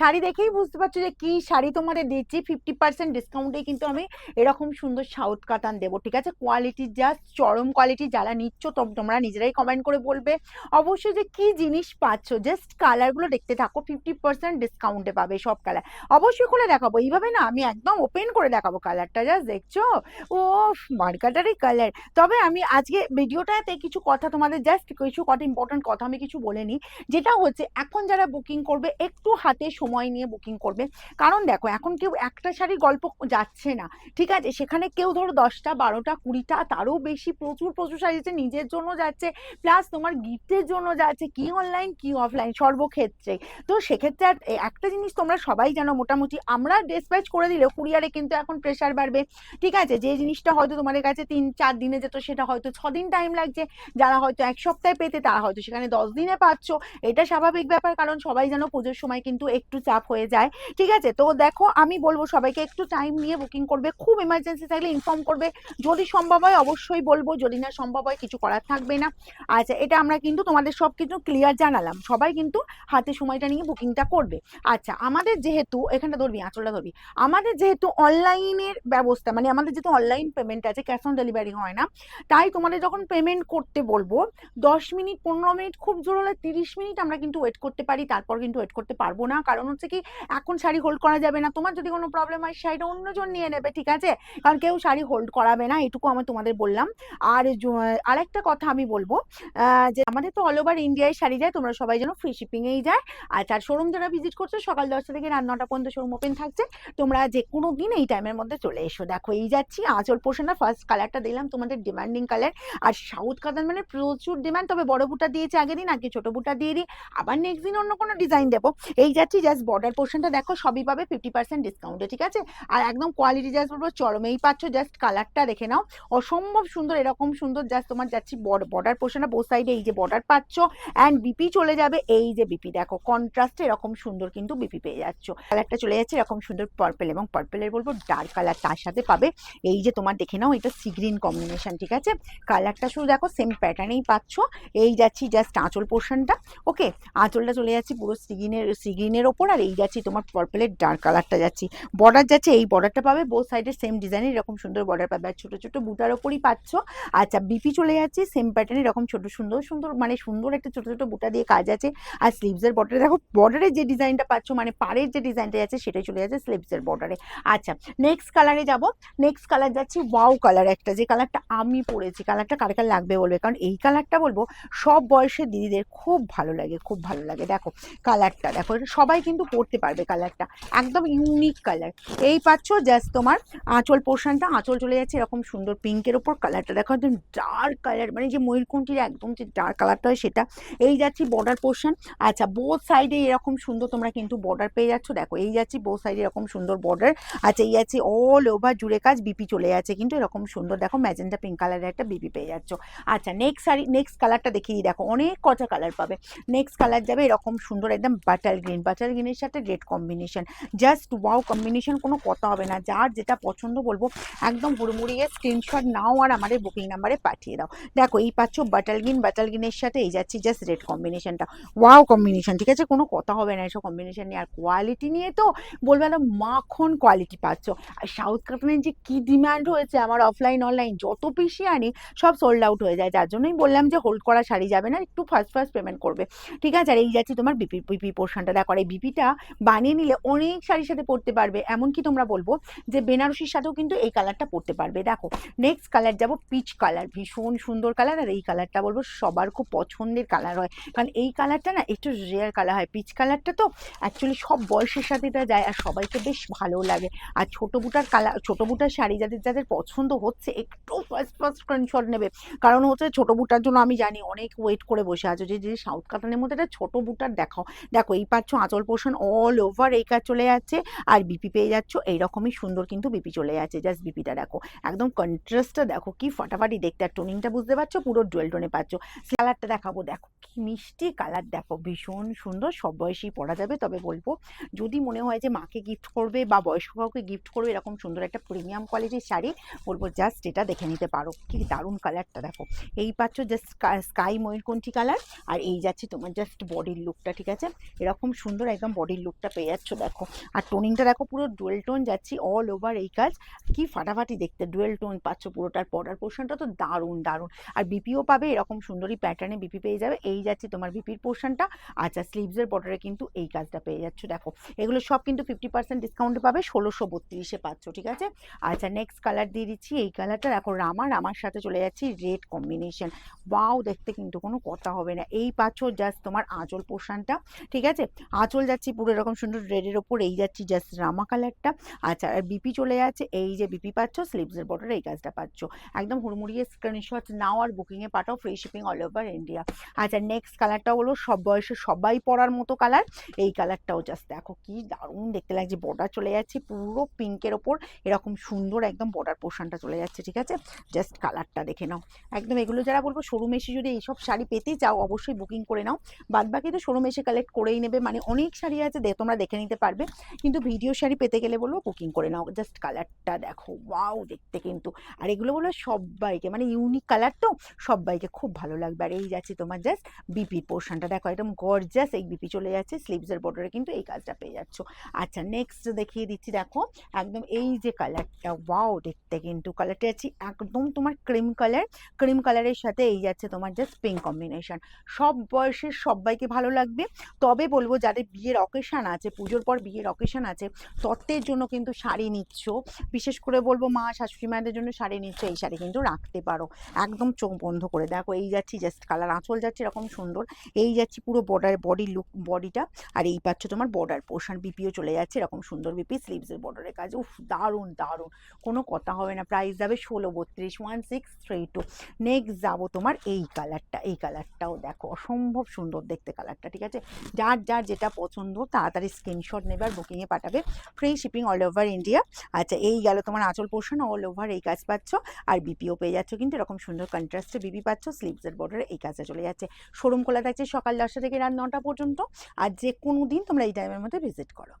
শাড়ি দেখেই বুঝতে পারছ যে কি শাড়ি তোমাদের দিচ্ছি। ফিফটি পার্সেন্ট ডিসকাউন্টে কিন্তু আমি এরকম সুন্দর সাউথ কাতান দেবো, ঠিক আছে? কোয়ালিটি জাস্ট চরম কোয়ালিটি যারা নিচ্ছ তোমরা নিজেরাই কমেন্ট করে বলবে। অবশ্যই যে কি জিনিস পাচ্ছ জাস্ট কালারগুলো দেখতে থাকো ফিফটি পার্সেন্ট ডিসকাউন্টে পাবে সব কালার অবশ্যই খুলে দেখাবো, এইভাবে না আমি একদম ওপেন করে দেখাবো কালারটা জাস্ট দেখছ? ও মার্কাটারই কালার তবে আমি আজকে ভিডিওটাতে কিছু কথা তোমাদের জাস্ট কিছু কথা ইম্পর্টেন্ট কথা আমি কিছু বলে নিই। যেটা হচ্ছে, এখন যারা বুকিং করবে, একটু হাতে সময় নিয়ে বুকিং করবে। কারণ দেখো, এখন কেউ একটা শাড়ি গল্প যাচ্ছে না, ঠিক আছে? সেখানে কেউ ধরো দশটা, বারোটা, কুড়িটা, তারও বেশি প্রচুর প্রচুর শাড়ি যাচ্ছে, নিজের জন্য যাচ্ছে প্লাস তোমার গিফটের জন্য যাচ্ছে, কি অনলাইন কি অফলাইন সর্বক্ষেত্রে। তো সেক্ষেত্রে একটা জিনিস তোমরা সবাই জানো মোটামুটি, আমরা ডিসপ্যাচ করে দিলেও কুরিয়ারে কিন্তু এখন প্রেশার বাড়বে, ঠিক আছে? যে জিনিসটা হয়তো তোমাদের কাছে তিন, চার দিনে যেত, সেটা হয়তো ছ দিন টাইম লাগছে, যারা হয়তো এক সপ্তাহে পেতে, তারা হয়তো সেখানে দশ দিনে পাচ্ছ। এটা স্বাভাবিক ব্যাপার, কারণ সবাই যেন পুজোর সময় কিন্তু একটু চাপ হয়ে যায়। ঠিক আছে? তো দেখো, আমি বলব সবাইকে একটু টাইম নিয়ে বুকিং করবে, খুব ইমার্জেন্সি থাকলে ইনফর্ম করবে। যদি সম্ভব হয় অবশ্যই বলব, যদি না সম্ভব হয় কিছু করার থাকবে না। আচ্ছা এটা আমরা কিন্তু তোমাদের সব কিছু ক্লিয়ার জানালাম। সবাই কিন্তু হাতে সময়টা নিয়ে বুকিংটা করবে। আচ্ছা আমাদের যেহেতু, এখানটা ধরবি, আঁচলটা ধরবি। আমাদের যেহেতু অনলাইনের ব্যবস্থা মানে আমাদের যেহেতু অনলাইন পেমেন্ট আছে ক্যাশ অন ডেলিভারি হয় না, তাই তোমাদের যখন পেমেন্ট করতে বলব, দশ মিনিট, পনেরো মিনিট, খুব জোর হলে তিরিশ মিনিট আমরা কিন্তু ওয়েট করতে পারি। তারপর কিন্তু ওয়েট করতে পারব না, কারণ হচ্ছে কি, এখন শাড়ি হোল্ড করা যাবে না। তোমার যদি কোনো প্রবলেম হয়, শাড়িটা অন্যজন নিয়ে নেবে, ঠিক আছে? কারণ কেউ শাড়ি হোল্ড করাবে না, এটুকু আমি তোমাদের বললাম। আর জ- আরেকটা কথা আমি বলব যে আমাদের তো অল ওভার ইন্ডিয়ায় শাড়ি যায়, তোমরা সবাই যেন ফ্রি শিপিংয়েই যায়। আর তার শোরুম যারা ভিজিট করছ, সকাল দশটা থেকে রাত নটা পর্যন্ত শোরুম ওপেন থাকছে। তোমরা যে কোনো দিন এই টাইমের মধ্যে চলে এসো। দেখো, এই যাচ্ছি, আঁচল পোষণা ফার্স্ট কালারটা দিলাম তোমাদের ডিমান্ডিং কালার আর সাউথ কাতান মানে প্রচুর ডিমান্ড তবে বড় বুটা দিয়েছে আগের দিন আগে ছোট বুটা দিয়ে দিই। আবার নেক্সট দিন অন্য কোনো ডিজাইন দেবো। এই যাচ্ছি জাস্ট বর্ডার পোর্শনটা দেখো, সবই পাবে ফিফটি পার্সেন্ট ডিসকাউন্টে ঠিক আছে? আর একদম কোয়ালিটি জাস্ট বলব, চরমেই পাচ্ছ জাস্ট কালারটা দেখে নাও। অসম্ভব সুন্দর, এরকম সুন্দর জাস্ট তোমার যাচ্ছি বর্ডার পোর্শনটা বোথ সাইডে এই যে বর্ডার পাচ্ছ। অ্যান্ড বিপি চলে যাবে, এই যে বিপি দেখো কন্ট্রাস্টে এরকম সুন্দর কিন্তু বিপি পেয়ে যাচ্ছ। কালারটা চলে যাচ্ছে এরকম সুন্দর পার্পেল এবং পার্পেলের বলব ডার্ক কালার তার সাথে পাবে। এই যে তোমার দেখে নাও, এটা সি গ্রিন কম্বিনেশন ঠিক আছে? কালারটা শুধু দেখো সেম প্যাটার্নেই পাচ্ছ। এই যাচ্ছি জাস্ট আঁচল পোর্শনটা ওকে আঁচলটা চলে যাচ্ছি পুরো সিগ্রিনের সিগ্রিনের ওপর। আর এই যাচ্ছি, তোমার পার্পেলের ডার্ক কালারটা যাচ্ছি। বর্ডার যাচ্ছে, এই বর্ডারটা পাবে বোথ সাইডে সেম ডিজাইনের এরকম সুন্দর বর্ডার পাবে। আর ছোটো ছোটো বুটার ওপরই পাচ্ছ। আচ্ছা বিপি চলে যাচ্ছে সেম প্যাটার্নে এরকম ছোট, সুন্দর সুন্দর মানে সুন্দর একটা ছোট ছোট বুটা দিয়ে কাজ আছে। আর স্লিভসের বর্ডারে দেখো বর্ডারে যে ডিজাইনটা পাচ্ছ মানে পাড়ের যে ডিজাইনটা আছে সেটাই চলে যাচ্ছে স্লিভসের বর্ডারে আচ্ছা নেক্সট কালারে যাব। নেক্সট কালার যাচ্ছি ওয়াও কালার একটা, যে কালারটা আমি পরেছি। কালারটা কার কার লাগবে বলবে? কারণ এই কালারটা বলব, সব বয়সের দিদিদের খুব ভালো লাগে, খুব ভালো লাগে। দেখো কালারটা দেখো সবাই কিন্তু পরতে পারবে কালারটা একদম ইউনিক কালার এই পাচ্ছ জাস্ট তোমার আঁচল পোর্শনটা আঁচল চলে যাচ্ছে এরকম সুন্দর পিঙ্কের ওপর কালারটা দেখো, একদম ডার্ক কালার মানে যে ময়ূরকুণ্ঠির একদম যে ডার্ক কালারটা হয় সেটা। এই যাচ্ছি বর্ডার পোর্শন আচ্ছা বোথ সাইডে এরকম সুন্দর তোমরা কিন্তু বর্ডার পেয়ে যাচ্ছ। দেখো, এই যাচ্ছি বোথ সাইডে এরকম সুন্দর বর্ডার আচ্ছা এই যাচ্ছি অল ওভার জুড়ে কাজ বিপি চলে যাচ্ছে, কিন্তু এরকম সুন্দর দেখো ম্যাজেন্টা পিঙ্ক কালারের একটা বিপি পেয়ে যাচ্ছ। আচ্ছা নেক্সট শাড়ি নেক্সট কালারটা দেখিয়ে দেখো, অনেক কটা কালার পাবে। নেক্সট কালার যাবে এরকম সুন্দর একদম বাটার গ্রিন বাটার গ্রিনের সাথে red combination just wow combination কোনো কথা হবে না। যার যেটা পছন্দ বলব, একদম হুড়মুড়িয়ে স্ক্রিনশট নাও আর আমাদের বুকিং নাম্বারে পাঠিয়ে দাও। দেখো, এই পাচ্ছ বাটার গ্রিনের সাথে এই যাচ্ছি জাস্ট রেড কম্বিনেশনটা ওয়াও কম্বিনেশন ঠিক আছে? কোনো কথা হবে না এসব কম্বিনেশন নিয়ে। আর কোয়ালিটি নিয়ে তো বলবে একটা মাখন কোয়ালিটি পাচ্ছ। আর সাউথ কাটানের যে কী ডিমান্ড হয়েছে আমার অফলাইন অনলাইন যত বেশি আনি, সব সোল্ড আউট হয়ে যায়। যার জন্যই বললাম যে হোল্ড করা শাড়ি যাবে না, একটু ফার্স্ট ফার্স্ট পেমেন্ট করবে। ঠিক আছে? আর এই যাচ্ছি তোমার বিপি বিপি পোর্শনটা দেখো, আর এই বিপিটা বানিয়ে নিলে অনেক শাড়ির সাথে পরতে পারবে। এমনকি তোমরা বলব যে বেনারসির সাথেও কিন্তু এই কালারটা পরতে পারবে। দেখো নেক্সট কালার যাব পিচ কালার ভীষণ সুন্দর কালার আর এই কালারটা বলব সবার খুব পছন্দের কালার হয়। কারণ এই কালারটা না একটু রেয়ার কালার হয়। পিচ কালারটা তো অ্যাকচুয়ালি সব বয়সের সাথে এটা যায় আর সবাইকে বেশ ভালো লাগে। আর ছোটো বুটার কালার ছোটো বুটার শাড়ি যাদের যাদের পছন্দ হচ্ছে একটু ফার্স্ট ফার্স্ট স্ক্রিনশট নেবে। কারণ হচ্ছে ছোটো বুটার জন্য আমি জানি অনেক ওয়েট করে বসে আছো যে যে সাউথ কাটানের মধ্যে একটা ছোটো বুটার দেখাও। দেখো, এই পাচ্ছ আঁচল পোষণ অল ওভার এই কাজ চলে যাচ্ছে, আর বিপি পেয়ে যাচ্ছ, এইরকমই সুন্দর কিন্তু বিপি চলে যাচ্ছে। জাস্ট বিপিটা দেখো, একদম কন্ট্রাস্টটা দেখো, কি ফাটাফাটি দেখতে, আর টোনিংটা বুঝতে পারছ? পুরো ডুয়েল টোনে পাচ্ছ। কালারটা দেখাবো, দেখো কি মিষ্টি কালার দেখো ভীষণ সুন্দর, সব বয়সেই পরা যাবে, তবে বলব, যদি মনে হয় যে মাকে গিফট করবে বা বয়স্ক কাউকে গিফট করবে, এরকম সুন্দর একটা প্রিমিয়াম কোয়ালিটির শাড়ি, বলব জাস্ট এটা দেখে নিতে পারো। কি দারুণ কালারটা দেখো। এই পাচ্ছ জাস্ট স্কাই ময়ূরকণ্ঠী কালার আর এই যাচ্ছে তোমার জাস্ট বডির লুকটা ঠিক আছে? এরকম সুন্দর, একদম একদম বডির লুকটা পেয়ে যাচ্ছ, দেখো। আর টোনিংটা দেখো, পুরো ডুয়েল টোন যাচ্ছি অল ওভার এই কাজ। কি ফাটাফাটি দেখতে ডুয়েল টোন পাচ্ছ পুরোটার বর্ডার পোর্শনটা তো দারুণ দারুণ। আর বিপিও পাবে, এরকম সুন্দরী প্যাটার্নে বিপি পেয়ে যাবে। এই যাচ্ছে তোমার বিপির পোর্শনটা আচ্ছা স্লিভসের বর্ডারে কিন্তু এই কাজটা পেয়ে যাচ্ছ, দেখো। এগুলো সব কিন্তু ফিফটি পার্সেন্ট ডিসকাউন্টে পাবে, ষোলোশো বত্রিশে পাচ্ছ, ঠিক আছে? আচ্ছা নেক্সট কালার দিয়ে দিচ্ছি, এই কালারটা দেখো, রামা, রামার সাথে চলে যাচ্ছি রেড কম্বিনেশন ওয়াও দেখতে কিন্তু কোনো কথা হবে না। এই পাচ্ছ জাস্ট তোমার আঁচল পোর্শনটা ঠিক আছে? আঁচল যাচ্ছি, পুরো এরকম সুন্দর রেডের ওপর এই যাচ্ছি জাস্ট রামা কালারটা আচ্ছা আর বিপি চলে যাচ্ছে, এই যে বিপি পাচ্ছ স্লিভসের বর্ডারে এই কাজটা পাচ্ছ। একদম হুড়মুড়িয়ে স্ক্রিনশট নাও আর বুকিংয়ে পাঠাও free shipping all over India আচ্ছা নেক্সট কালারটা হলো সব বয়সে সবাই পরার মতো কালার এই কালারটাও জাস্ট দেখো, কি দারুণ দেখতে লাগছে বর্ডার চলে যাচ্ছে, পুরো পিঙ্কের ওপর। এরকম সুন্দর একদম বর্ডার পোর্শনটা চলে যাচ্ছে, ঠিক আছে? জাস্ট কালারটা দেখে নাও। একদম এগুলো যারা বলব শোরুম এসে যদি এইসব শাড়ি পেতে চাও, অবশ্যই বুকিং করে নাও। বাদ বাকি তো শোরুম এসে কালেক্ট করেই নেবে মানে অনেক শাড়ি আছে তোমরা দেখে নিতে পারবে। কিন্তু ভিডিও শাড়ি পেতে গেলে বলব বুকিং করে নাও জাস্ট কালারটা দেখো ওয়াও দেখতে কিন্তু। আর এগুলো বলো সবাইকে মানে ইউনিক কালার তো সবাইকে খুব ভালো লাগবে। আর এই যাচ্ছে তোমার জাস্ট বিপির পোর্শনটা দেখো, একদম গর্জাস এই বিপি চলে যাচ্ছে স্লিভসের বর্ডারে কিন্তু এই কাজটা পেয়ে যাচ্ছ। আচ্ছা নেক্সট দেখিয়ে দিচ্ছি, দেখো, একদম এই যে কালারটা ওয়াও দেখতে কিন্তু কালারটা যাচ্ছি একদম তোমার ক্রিম কালার ক্রিম কালারের সাথে এই যাচ্ছে তোমার জাস্ট পিঙ্ক কম্বিনেশন সব বয়সের সবাইকে ভালো লাগবে। তবে বলব, যাদের বিয়ের অকেশান আছে, পুজোর পর বিয়ের অকেশান আছে, তত্ত্বের জন্য কিন্তু শাড়ি নিচ্ছ। বিশেষ করে বলব মা শাশুড়ি মায়েদের জন্য শাড়ি নিচ্ছ, এই শাড়ি কিন্তু রাখতে পারো। একদম চোখ বন্ধ করে। দেখো, এই যাচ্ছি জাস্ট কালার আঁচল যাচ্ছে এরকম সুন্দর। এই যাচ্ছি পুরো বর্ডার বডি লুক বডিটা আর এই পাচ্ছ তোমার বর্ডার পোর্শন বিপিও চলে যাচ্ছে এরকম সুন্দর বিপি স্লিভসের বর্ডারের কাজ। উফ, দারুণ দারুণ। কোনো কথা হবে না। প্রাইস যাবে ষোলো বত্রিশ one six three two next যাব তোমার এই কালারটা এই কালারটাও দেখো। অসম্ভব সুন্দর দেখতে কালারটা ঠিক আছে? যার যার যেটা পছন্দ তাড়াতাড়ি স্ক্রিনশট নেবে আর বুকিংয়ে পাঠাবে। Free shipping all over India আচ্ছা এই গেল তোমার আঁচল পোর্শন অল ওভার এই কাজ পাচ্ছ। আর বিপিও পেয়ে যাচ্ছ কিন্তু এরকম সুন্দর কন্ট্রাস্টে বিপি পাচ্ছ স্লিভসের বর্ডারে এই কাজটা চলে যাচ্ছে। শোরুম খোলা থাকছে সকাল দশটা থেকে রাত নটা পর্যন্ত। আর যে কোনো দিন তোমরা এই টাইমের মধ্যে ভিজিট করো।